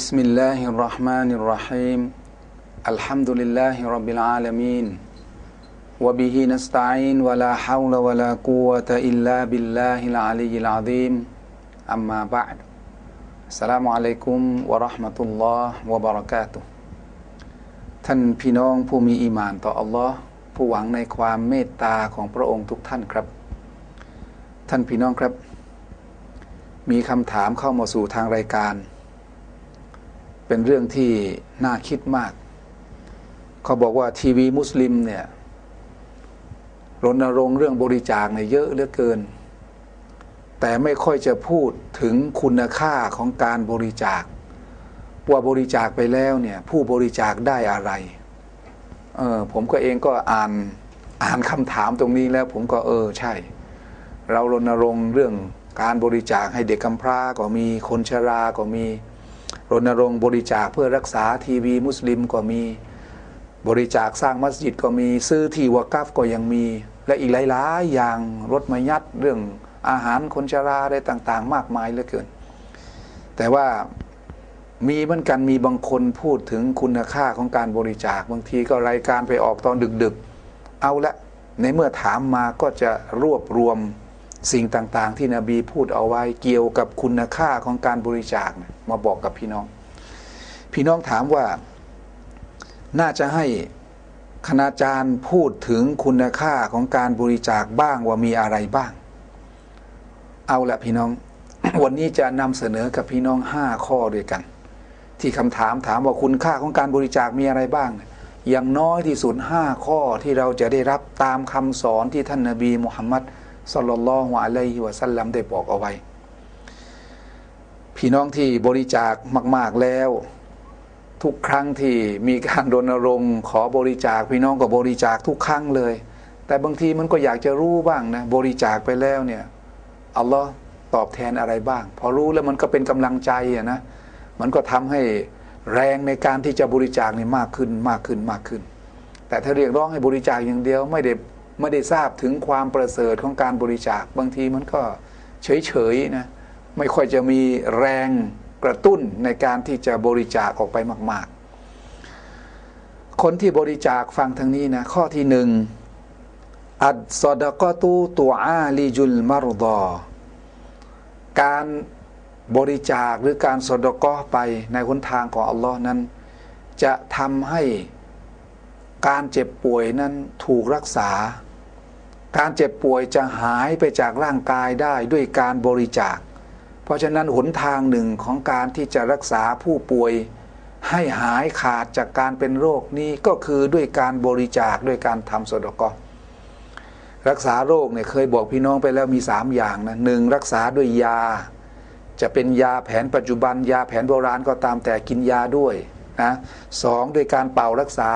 بسم الله الرحمن الرحيم الحمد لله رب العالمين وبه نستعين ولا حول ولا قوة إلا بالله العلي العظيم أما بعد السلام عليكم ورحمة الله وبركاته ท่านพี่น้องผู้มีอีหมานต่ออัลลอฮ์ผู้หวังในความเมตตาของพระองค์ทุกท่านครับ ท่านพี่น้องครับ มีคำถามเข้ามาสู่ทางรายการ เป็นเรื่องที่น่าคิดมาก เขาบอกว่าทีวีมุสลิมเนี่ยรณรงค์เรื่องบริจาคเนี่ยเยอะเหลือเกิน แต่ไม่ค่อยจะพูดถึงคุณค่าของการบริจาค ว่าบริจาคไปแล้วเนี่ยผู้บริจาคได้อะไรเออผมก็เองก็อ่านอ่านคำถามตรงนี้แล้วผมก็เออใช่ เรารณรงค์เรื่องการบริจาคให้เด็กกำพร้าก็มีคนชราก็มี รณรงค์บริจาคเพื่อรักษาทีวีมุสลิมก็มีบริจาคสร้างมัสยิดก็มีซื้อที่วากัฟก็ยังมี และอีกหลายๆอย่างรถมายัดเรื่องอาหารคนชราอะไรต่างๆ มากมายเหลือเกิน แต่ว่ามีเหมือนกันมีบางคนพูดถึงคุณค่าของการบริจาคบางทีก็รายการไปออกตอนดึกๆ เอาละในเมื่อถามมาก็จะรวบรวม สิ่งต่างๆ ที่นบีพูดเอาไว้เกี่ยวกับคุณค่าของการบริจาคมาบอกกับพี่น้อง พี่น้องถามว่าน่าจะให้คณาจารย์พูดถึงคุณค่าของการบริจาคบ้างว่ามีอะไรบ้าง เอาละพี่น้อง วันนี้จะนำเสนอกับพี่น้องห้าข้อด้วยกัน ที่คำถามถามว่าคุณค่าของการบริจาคมีอะไรบ้าง อย่างน้อยที่สุดห้าข้อที่เราจะได้รับตามคำสอนที่ท่านนาบีมุฮัมมัด สลลัลลอฮุอะลัยฮิวะสัลลัมได้บอกเอาไว้ พี่น้องที่บริจาคมาก ๆแล้ว ทุกครั้งที่มีการรณรงค์ขอบริจาค พี่น้องก็บริจาคทุกครั้งเลย แต่บางทีมันก็อยากจะรู้บ้างนะบริจาคไปแล้วเนี่ยอัลลอฮ์ตอบแทนอะไรบ้าง พอรู้แล้วมันก็เป็นกำลังใจอะนะมันก็ทำให้แรงในการที่จะบริจาคนี่มากขึ้นมากขึ้นมากขึ้น แต่ถ้าเรียกร้องให้บริจาคอย่างเดียว ไม่ได้ ไม่ได้ทราบถึงความประเสริฐของการบริจาคบางทีมันก็เฉยๆนะไม่ค่อยจะมีแรงกระตุ้นในการที่จะบริจาคออกไปมาก ๆ คนที่บริจาคฟังทางนี้นะข้อที่หนึ่งอัดซอดกตูตัวอาลีจุลมารดอการบริจาคหรือการสอดกอไปในหนทางของอัลลอฮ์นั้น จะทำให้ การเจ็บป่วยนั้นถูกรักษา การเจ็บป่วยจะหายไปจากร่างกายได้ด้วยการบริจาค เพราะฉะนั้นหนทางหนึ่งของการที่จะรักษาผู้ป่วย ให้หายขาดจากการเป็นโรคนี้ก็คือด้วยการบริจาคด้วยการทำสดกอรักษาโรคเนี่ยเคยบอกพี่น้องไปแล้วมีสามอย่างนะหนึ่งรักษาด้วยยา จะเป็นยาแผนปัจจุบัน ยาแผนโบราณก็ตามแต่กินยาด้วยนะสองด้วยการเป่ารักษา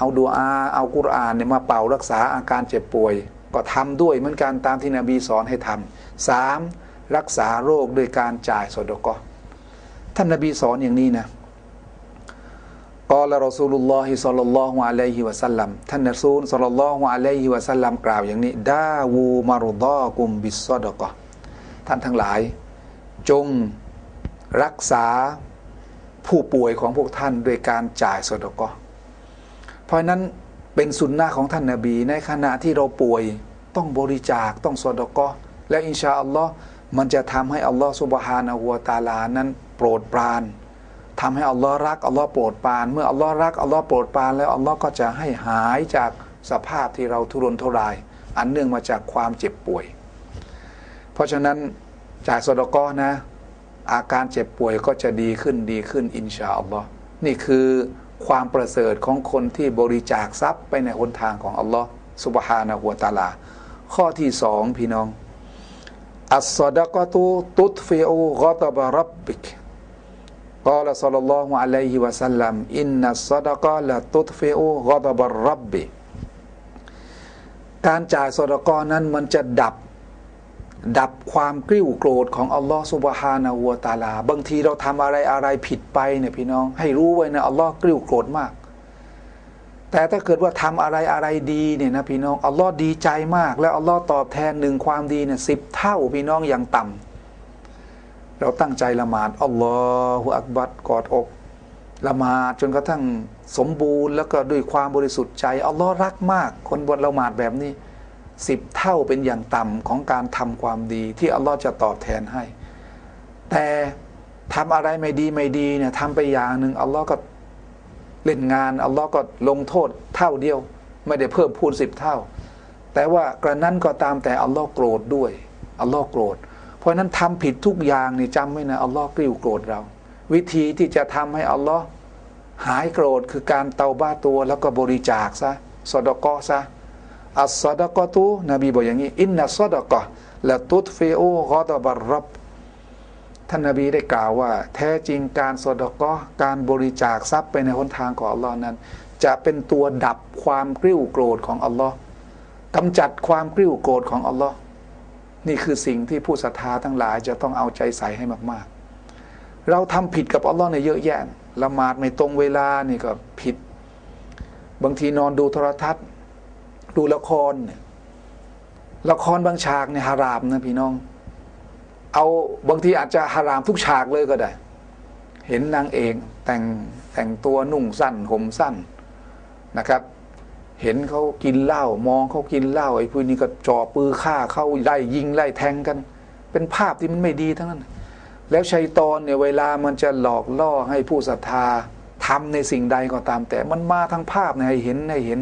เอาดูอา เอากุรอานเนี่ยมาเป่ารักษาอาการเจ็บป่วย ก็ทำด้วยเหมือนกันตามที่นบีสอนให้ทำสามรักษาโรคด้วยการจ่ายสดกอท่านนบีสอนอย่างนี้นะกอลรอซูลุลลอฮิสัลลัลลอฮุอะลัยฮิวะสัลลัมท่านนซูลสัลลัลลอฮุอะลัยฮิวะสัลลัมกล่าวอย่างนี้ดาวูมารุดอกุมบิสซอดกอท่านทั้งหลาย จงรักษาผู้ป่วยของพวกท่านด้วยการจ่ายสดกอ เพราะนั้นเป็นสุนนะของท่านนาบีในขณะที่เราป่วยต้องบริจาคต้องสอดกอและอินชาอัลลอฮ์มันจะทำให้อัลลอฮ์สุบฮานะฮูวาตาลานั้นโปรดปรานทำให้อัลลอฮ์รักอัลลอฮ์โปรดปราน เมื่ออัลลอฮ์รักอัลลอฮ์โปรดปรานแล้วอัลลอฮ์ก็จะให้หายจากสภาพที่เราทุรนทุราย อันเนื่องมาจากความเจ็บป่วย เพราะฉะนั้นจ่ายสอดกอนะ อาการเจ็บป่วยก็จะดีขึ้นดีขึ้นอินชาอัลลอฮ์นี่คือ ความประเสริฐของคนที่บริจาคทรัพย์ไปในหนทางของอัลลอฮ์สุบฮานะหัวตาลา ข้อที่สองพี่น้อง อัสซดะกตุตุตฟิอูกอตบรับบิกกล่าวสัลลัลลอฮุอะลัยฮิวะสัลลัมอินนัสซดะกะละตุตฟิอูกอตบรับบิการจ่ายสดกอนั้นมันจะดับ ดับความกริ้วโกรธของอัลลอฮ์สุบฮานาหัวตาลา บางทีเราทำอะไรอะไรผิดไปเนี่ยพี่น้อง ให้รู้ไว้นะอัลลอฮ์กริ้วโกรธมาก แต่ถ้าเกิดว่าทำอะไรอะไรดีเนี่ยนะพี่น้องอัลลอฮ์ดีใจมาก แล้วอัลลอฮ์ตอบแทนหนึ่งความดีเนี่ยสิบเท่าพี่น้องอย่างต่ำเราตั้งใจละหมาดอัลลอฮฺอักบัดกอดอกละหมาดจนกระทั่งสมบูรณ์ แล้วก็ด้วยความบริสุทธิ์ใจอัลลอฮ์รักมาก คนบนละหมาดแบบนี้ สิบเท่าเป็นอย่างต่ำของการทำความดีที่อัลลอฮ์จะตอบแทนให้ แต่ทำอะไรไม่ดีไม่ดีเนี่ยทำไปอย่างหนึ่งอัลลอฮ์ก็เล่นงานอัลลอฮ์ก็ลงโทษเท่าเดียว ไม่ได้เพิ่มพูนสิบเท่า แต่ว่ากระนั้นก็ตามแต่อัลลอฮ์โกรธด้วยอัลลอฮ์โกรธ เพราะนั้นทำผิดทุกอย่างนี่จำไว้นะอัลลอฮ์กริ้วโกรธเรา วิธีที่จะทำให้อัลลอฮ์หายโกรธคือการเตาบ้าตัวแล้วก็บริจาคซะสอดกอซะ อัสซอดกอตุนบีบอกอย่างนี้ อินนัสซอดกอละตุตฟิอูกอดบัรรับท่านนบีได้กล่าวว่า แท้จริงการสอดกอการบริจาคทรัพย์ไปในหนทางของอัลลอฮ์นั้น จะเป็นตัวดับความกริ้วโกรธของอัลลอฮ์กำจัดความกริ้วโกรธของอัลลอฮ์นี่คือสิ่งที่ผู้ศรัทธาทั้งหลายจะต้องเอาใจใส่ให้มาก ๆ เราทำผิดกับอัลลอฮ์ในเยอะแยะละหมาดไม่ตรงเวลานี่ก็ผิด บางทีนอนดูโทรทัศน์ ดูละครเนี่ยละครบางฉากเนี่ยฮารามนะพี่น้อง เอาบางทีอาจจะฮารามทุกฉากเลยก็ได้ เห็นนางเอกแต่งแต่งตัวนุ่งสั้นห่มสั้นนะครับ เห็นเขากินเหล้ามองเขากินเหล้าไอ้พวกนี้ก็จ่อปือฆ่าเขาไล่ยิงไล่แทงกัน เป็นภาพที่มันไม่ดีทั้งนั้น แล้วชัยตอนเนี่ยเวลามันจะหลอกล่อให้ผู้ศรัทธาทำในสิ่งใดก็ตาม แต่มันมาทางภาพเนี่ยให้เห็นให้เห็น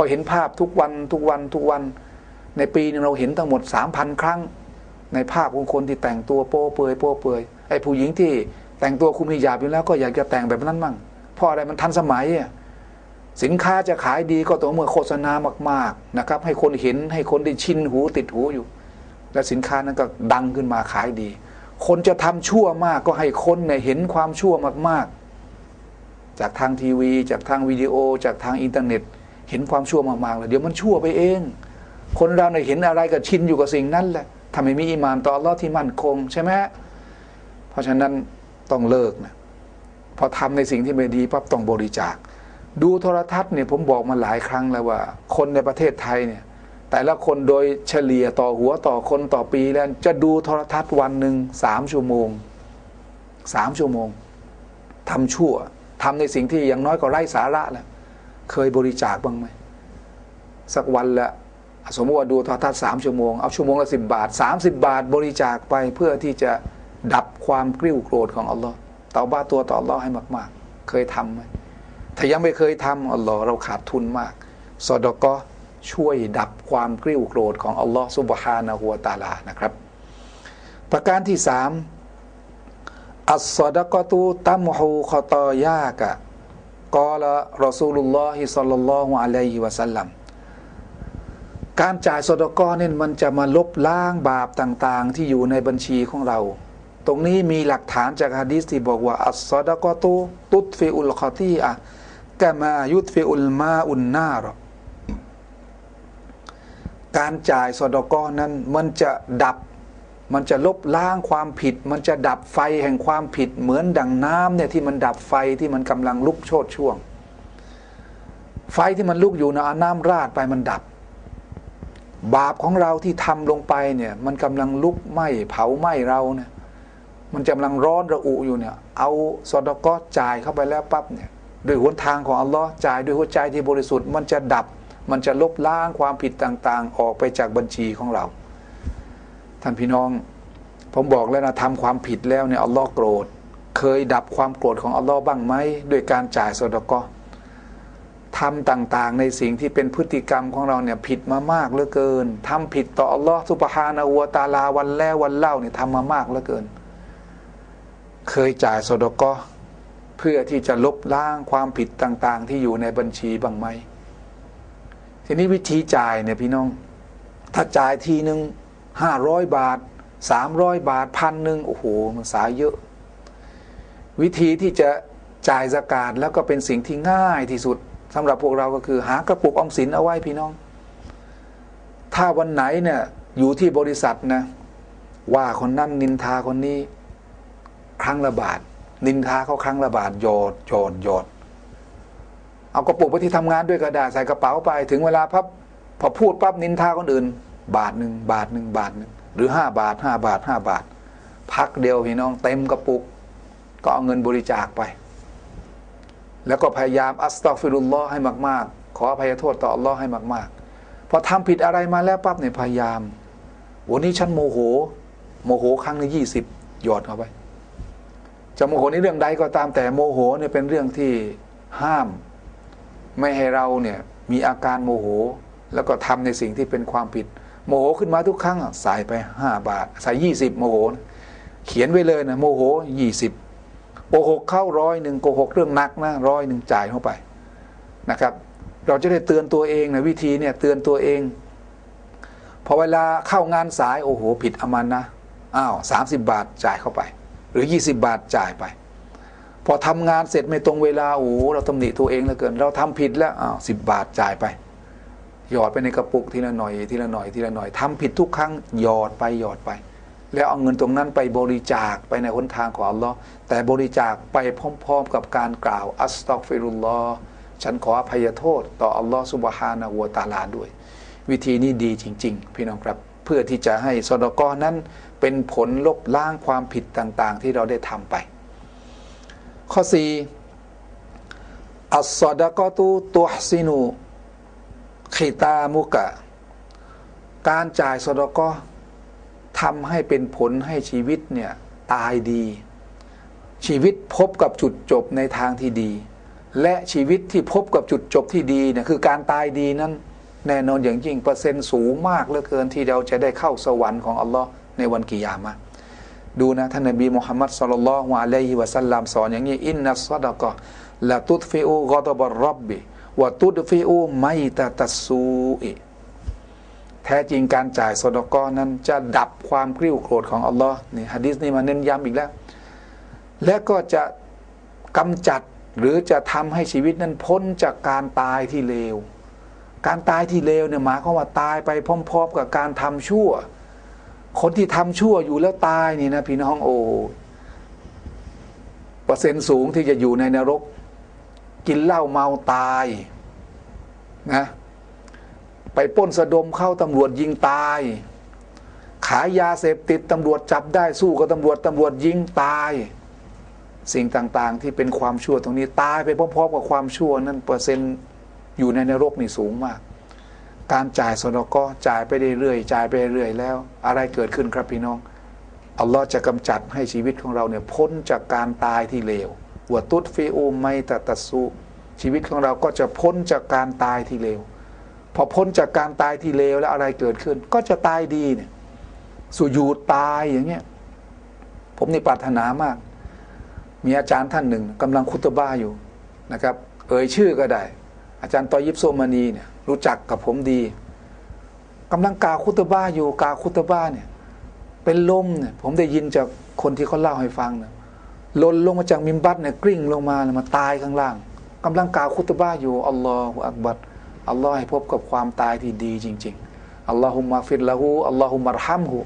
อเห็นภาพทุกวันทุกวันทุกวัน ในปีนึงเราเห็นทั้งหมดสามพันครั้ง ในภาพของคนที่แต่งตัวโป้เปือยโป้เปือยไอ้ผู้หญิงที่แต่งตัวคุมหิญาบอยู่แล้วก็อยากจะแต่งแบบนั้นมั่งเพราะอะไรมันทันสมัยอะสินค้าจะขายดีก็ต่อเมื่อโฆษณามาก ๆนะครับ ให้คนเห็นให้คนได้ชินหูติดหูอยู่ และสินค้านั้นก็ดังขึ้นมาขายดี คนจะทำชั่วมากก็ให้คนเนี่ยเห็นความชั่วมากๆ จากทางทีวี จากทางวิดีโอ จากทางอินเทอร์เน็ต เห็นความชั่วมากๆแล้วเดี๋ยวมันชั่วไปเอง คนเราเนี่ยเห็นอะไรก็ชินอยู่กับสิ่งนั้นแหละทำให้มีอิมานต่ออัลลอฮ์ที่มั่นคงใช่ไหมเพราะฉะนั้นต้องเลิกนะพอทำในสิ่งที่ไม่ดีปั๊บต้องบริจาค ดูโทรทัศน์เนี่ยผมบอกมาหลายครั้งแล้วว่า คนในประเทศไทยเนี่ย แต่ละคนโดยเฉลี่ยต่อหัวต่อคนต่อปีแล้วจะดูโทรทัศน์วันหนึ่งสามชั่วโมงสามชั่วโมงทำชั่วทำในสิ่งที่อย่างน้อยก็ไร้สาระแล้ว เคยบริจาคบ้างไหมสักวันละสมมติว่าดูทรทัศน์สามชั่วโมงเอาชั่วโมงละสิบบาทสามสิบบาท บริจาคไปเพื่อที่จะดับความกริ้วโกรธของอัลลอฮ์เตาบ้าตัวต่ออัลลอฮ์ให้มาก ๆ เคยทำไหมถ้ายังไม่เคยทำอัลลอฮ์เราขาดทุนมากสอดก็ช่วยดับความกริ้วโกรธของอัลลอฮ์ซุบฮานะฮัวตาลานะครับ ประการที่สามอัสซอดกตุตัมฮูคอตอยากะ กอละรอซูลุลลอฮิสัลลัลลอฮุอะลัยฮิวะสัลลัมการจ่ายสดกอเนี่ยมันจะมาลบล้างบาปต่างๆ ที่อยู่ในบัญชีของเรา ตรงนี้มีหลักฐานจากฮะดีษที่บอกว่า อัสซอดกอตุตุตฟิอุลคอตีอะกะมายุตฟิอุลมาอุนนารการจ่ายสดกอนั้นมันจะดับ มันจะลบล้างความผิด มันจะดับไฟแห่งความผิดเหมือนดังน้ำเนี่ยที่มันดับไฟที่มันกำลังลุกโชดช่วง ไฟที่มันลุกอยู่นะเอาน้ำราดไปมันดับ บาปของเราที่ทำลงไปเนี่ยมันกำลังลุกไหม้เผาไหม้เราเนี่ยมันกำลังร้อนระอุอยู่เนี่ย เอาสอดก็จ่ายเข้าไปแล้วปั๊บเนี่ยด้วยหนทางของอัลลอฮ์จ่ายด้วยหัวใจที่บริสุทธิ์มันจะดับ มันจะลบล้างความผิดต่างๆ ออกไปจากบัญชีของเรา ท่านพี่น้อง ผมบอกแล้วนะทำความผิดแล้วเนี่ยอัลลอฮ์โกรธ เคยดับความโกรธของอัลลอฮ์บ้างไหมด้วยการจ่ายสอดก็ทำต่างๆ ในสิ่งที่เป็นพฤติกรรมของเราเนี่ยผิดมามากเหลือเกินทำผิดต่ออัลลอฮ์สุบฮานะฮูวตาลาวันแล้ววันเล่าเนี่ยทำมามากเหลือเกิน เคยจ่ายสดก็เพื่อที่จะลบล้างความผิดต่าง ๆ ที่อยู่ในบัญชีบ้างไหมทีนี้วิธีจ่ายเนี่ยพี่น้อง ถ้าจ่ายทีหนึ่ง ห้าร้อยบาทสามร้อยบาทพันหนึ่งโอ้โหมันสายเยอะ วิธีที่จะจ่ายสกาดแล้วก็เป็นสิ่งที่ง่ายที่สุดสำหรับพวกเราก็คือ หากระปุกออมสินเอาไว้พี่น้อง ถ้าวันไหนเนี่ยอยู่ที่บริษัทนะว่าคนนั้นนินทาคนนี้ ครั้งละบาท นินทาเขาครั้งละบาทโยดโยดโยดเอากระปุกไปที่ทำงานด้วยกระดาษใส่กระเป๋าไป ถึงเวลาพับพอพูดปั๊บนินทาคนอื่น บาทหนึ่งบาทหนึ่งบาทหนึ่งหรือห้าบาทห้าบาทห้าบาท พักเดียวพี่น้องเต็มกระปุก ก็เอาเงินบริจาคไป แล้วก็พยายามอัสตัฟิรุลลอให้มาก ๆ ขออภัยโทษต่ออัลลอฮ์ให้มาก ๆ พอทำผิดอะไรมาแล้วปั๊บเนี่ยพยายามวันนี้ฉันโมโห โมโหครั้งละยี่สิบหยอดเข้าไปจะโมโหในเรื่องใดก็ตามแต่โมโหเนี่ยเป็นเรื่องที่ห้าม ไม่ให้เราเนี่ยมีอาการโมโห แล้วก็ทำในสิ่งที่เป็นความผิด โมโหขึ้นมาทุกครั้งใส่ไปห้าบาท ใส่ยี่สิบโมโห เขียนไว้เลยนะโมโหยี่สิบโกหกเข้าร้อยหนึ่งโกหกเรื่องหนักนะร้อยหนึ่งจ่ายเข้าไปนะครับ เราจะได้เตือนตัวเองนะวิธีเนี่ยเตือนตัวเองพอเวลาเข้างานสายโอ้โหผิดอมันนะอ้าวสามสิบบาทจ่ายเข้าไป หรือยี่สิบาทจ่ายไป พอทำงานเสร็จไม่ตรงเวลาโอ้เราตำหนิตัวเองเหลือเกิน เราทำผิดแล้วอ้าวสิบบาทจ่ายไป หยอดไปในกระปุกทีละหน่อยทีละหน่อยทีละหน่อยทำผิดทุกครั้งหยอดไปหยอดไป แล้วเอาเงินตรงนั้นไปบริจาคไปในหนทางของอัลลอฮ์แต่บริจาคไปพร้อมๆกับการกล่าวอัสตักฟิรุลลอฮ์ฉันขออภัยโทษ ต่ออัลลอฮ์สุบฮานะฮูวะตาลาด้วย วิธีนี้ดีจริง ๆ พี่น้องครับ เพื่อที่จะให้สดกอนั้นเป็นผลลบล้างความผิดต่างๆ ที่เราได้ทำไป ข้อ 4 อัสซอดกอตุตุฮซินู ขิตามุกะ การจ่ายสดกอทำให้เป็นผลให้ชีวิตเนี่ยตายดี ชีวิตพบกับจุดจบในทางที่ดี และชีวิตที่พบกับจุดจบที่ดีเนี่ยคือการตายดีนั้นแน่นอนอย่างยิ่งเปอร์เซ็นต์สูงมากเหลือเกินที่เราจะได้เข้าสวรรค์ของอัลลอฮ์ในวันกิยามะดูนะท่านนบีมุฮัมมัดสุลลัลฮวะลัยฮิวะสัลลัมสอนอย่างนี้อินนัสซดะกะละตุดฟิอูกอตบรรับบิ วตุดฟิอูไมตะตัสูอิแท้จริงการจ่ายสดกอนั้นจะดับความกริ้วโกรธของอัลลอฮ์นี่ฮะดิษนี้มาเน้นย้ำอีกแล้ว และก็จะกำจัดหรือจะทำให้ชีวิตนั้นพ้นจากการตายที่เลว การตายที่เลวเนี่ยหมายความว่าตายไปพร้อม ๆ กับการทำชั่ว คนที่ทำชั่วอยู่แล้วตายนี่นะพี่น้องโอ้เปอร์เซ็นต์สูงที่จะอยู่ในนรก กินเหล้าเมาตายนะไปป้นสะดมเข้าตำรวจยิงตาย ขายยาเสพติดตำรวจจับได้สู้กับตำรวจตำรวจยิงตาย สิ่งต่างๆที่เป็นความชั่วตรงนี้ตายไปพร้อมๆกับความชั่วนั้นเปอร์เซ็นต์อยู่ในนรกนี่สูงมาก การจ่ายสนก็จ่ายไปเรื่อยๆจ่ายไปเรื่อยแล้ว อะไรเกิดขึ้นครับพี่น้องอัลลอฮ์จะกำจัดให้ชีวิตของเราเนี่ยพ้นจากการตายที่เลว วตุดฟิอูไมตตัสุชีวิตของเราก็จะพ้นจากการตายที่เลว พอพ้นจากการตายที่เลวแล้วอะไรเกิดขึ้น ก็จะตายดีเนี่ยสุญูตายอย่างเงี้ยผมนี่ปรารถนามาก มีอาจารย์ท่านหนึ่งกำลังคุตบ้าอยู่นะครับ เอ่ยชื่อก็ได้ อาจารย์ตอยิบโซมานีเนี่ยรู้จักกับผมดีกำลังกาคุตบ้าอยู่กาคุตบ้าเนี่ยเป็นลมเนี่ยผมได้ยินจากคนที่เขาเล่าให้ฟังเนี่ย หล่นลงมาจากมิมบัตเนี่ยกลิ้งลงมามาตายข้างล่างกำลังกาวคุตบ้าอยู่อัลลอฮฺอักบัรอัลลอฮ์ให้พบกับความตายที่ดีจริง ๆอัลลอฮุมะฟิรละหูอัลลอฮุมะรฮัมหู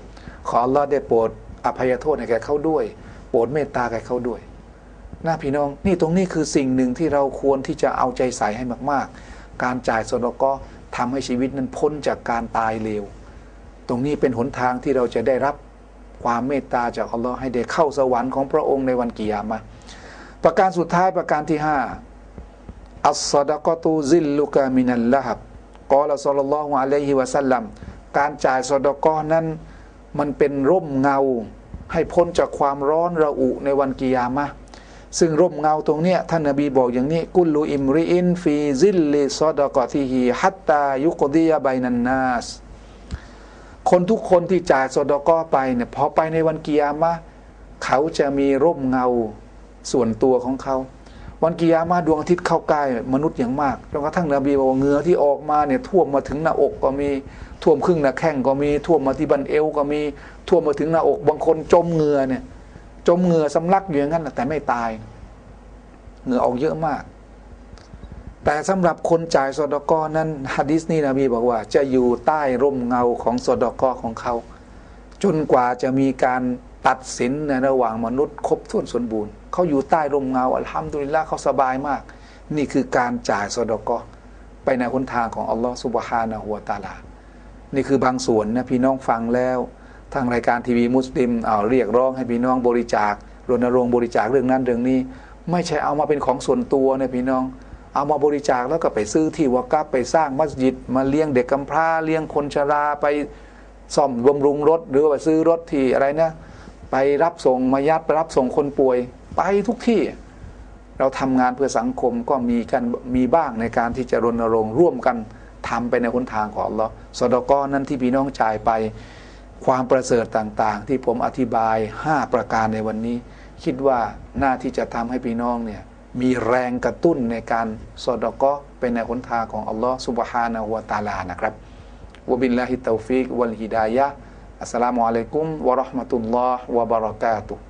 ขออัลลอฮ์ได้โปรดอภัยโทษให้แก่เขาด้วย โปรดเมตตาแก่เขาด้วยน้าพี่น้องนี่ตรงนี้คือสิ่งหนึ่งที่เราควรที่จะเอาใจใส่ให้มากๆ การจ่ายสนก็ทำให้ชีวิตนั้นพ้นจากการตายเร็ว ตรงนี้เป็นหนทางที่เราจะได้รับ ความเมตตาจากอัลลอฮ์ให้ได้เข้าสวรรค์ของพระองค์ในวันกิยามะประการสุดท้ายประการที่ห้าอัสซดกตูซิลลุกามินัลละฮับกอละซัลลลอฮุอะลัยฮิวะสัลลัมการจ่ายสดกอนั้น มันเป็นร่มเงา ให้พ้นจากความร้อนระอุในวันกิยามะซึ่งร่มเงาตรงเนี้ยท่านนบีบอกอย่างนี้ กุลูอิมริอินฟีซิลลิซอดกอติฮีฮัตตายุกดียาไบนันนาส คนทุกคนที่จ่ายสดกอไปเนี่ยพอไปในวันกิยามะเขาจะมีร่มเงาส่วนตัวของเขา วันกิยามาดวงอาทิตย์เข้าใกล้มนุษย์อย่างมากจนกระทั่งนบีบอกเงื่อที่ออกมาเนี่ยท่วมมาถึงหน้าอกก็มีท่วมครึ่งหน้าแข้งก็มีท่วมมาที่บันเอวก็มีท่วมมาถึงหน้าอก บางคนจมเงื่อเนี่ยจมเงื่อสำลักอยู่อย่างนั้นแต่ไม่ตายเงื่อออกเยอะมาก แต่สำหรับคนจ่ายสดกอนั้นฮะดิษนี่นบีบอกว่า จะอยู่ใต้ร่มเงาของสดกอของเขา จนกว่าจะมีการตัดสินในระหว่างมนุษย์ครบถ้วนสมบูรณ์เขาอยู่ใต้ร่มเงาอัลฮัมดุลิลละเขาสบายมาก นี่คือการจ่ายสดกอไปในหนทางของอัลลอฮฺสุบฮานะฮัวตาลา นี่คือบางส่วนนะพี่น้องฟังแล้ว ทางรายการทีวีมุสลิมเอาเรียกร้องให้พี่น้องบริจาครณรงค์บริจาคเรื่องนั้นเรื่องนี้ ไม่ใช่เอามาเป็นของส่วนตัวนี่ยพี่น้อง เอามาบริจาคแล้วก็ไปซื้อที่วากับไปสร้างมัสยิด มาเลี้ยงเด็กกำพร้าเลี้ยงคนชราไปซ่อมบำรุงรถ หรือว่าซื้อรถที่อะไรนะ ไปรับส่งมายัดไปรับส่งคนป่วย ไปทุกที่ เราทำงานเพื่อสังคมก็มีกันมีบ้างในการที่จะรณรงค์ร่วมกันทำไปในหนทางของเราสดกรนั้นที่พี่น้องจ่ายไป ความประเสริฐต่างๆ ที่ผมอธิบาย 5 ประการในวันนี้ คิดว่าหน้าที่จะทำให้พี่น้องเนี่ย มีแรงกระตุ้นในการสอดก็เป็นในหนทางของอัลลอฮ์สุบฮานาหัวตาลานะครับวบิลลาฮิตาฟิกวัลฮิดายะอัสสลามุอะลัยกุมวะราะห์มะตุลลอฮ์วะบะเราะกาตุฮ์